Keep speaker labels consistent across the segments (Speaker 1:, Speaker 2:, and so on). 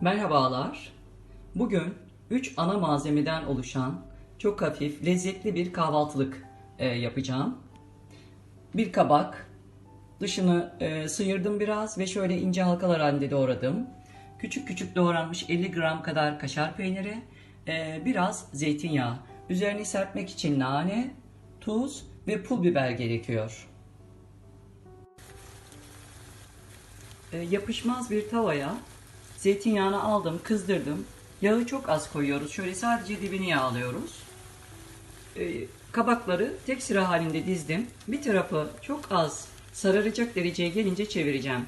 Speaker 1: Merhabalar. Bugün 3 ana malzemeden oluşan çok hafif, lezzetli bir kahvaltılık e, yapacağım. Bir kabak, dışını e, sıyırdım biraz ve şöyle ince halkalar halinde doğradım. Küçük küçük doğranmış 50 gram kadar kaşar peyniri, e, biraz zeytinyağı. Üzerini serpmek için nane, tuz ve pul biber gerekiyor. E, yapışmaz bir tavaya zeytinyağını aldım, kızdırdım. Yağı çok az koyuyoruz. Şöyle sadece dibini yağlıyoruz. E, kabakları tek sıra halinde dizdim. Bir tarafı çok az sararacak dereceye gelince çevireceğim.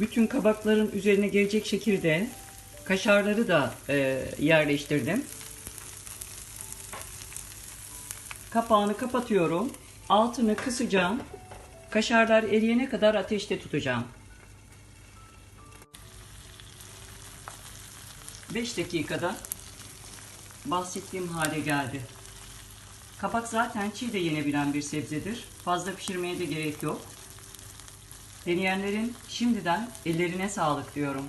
Speaker 1: Bütün kabakların üzerine gelecek şekilde kaşarları da e, yerleştirdim. Kapağını kapatıyorum. Altını kısacağım. Kaşarlar eriyene kadar ateşte tutacağım. 5 dakikada bahsettiğim hale geldi. Kabak zaten çiğ de yenebilen bir sebzedir. Fazla pişirmeye de gerek yok. Deneyenlerin şimdiden ellerine sağlık diyorum.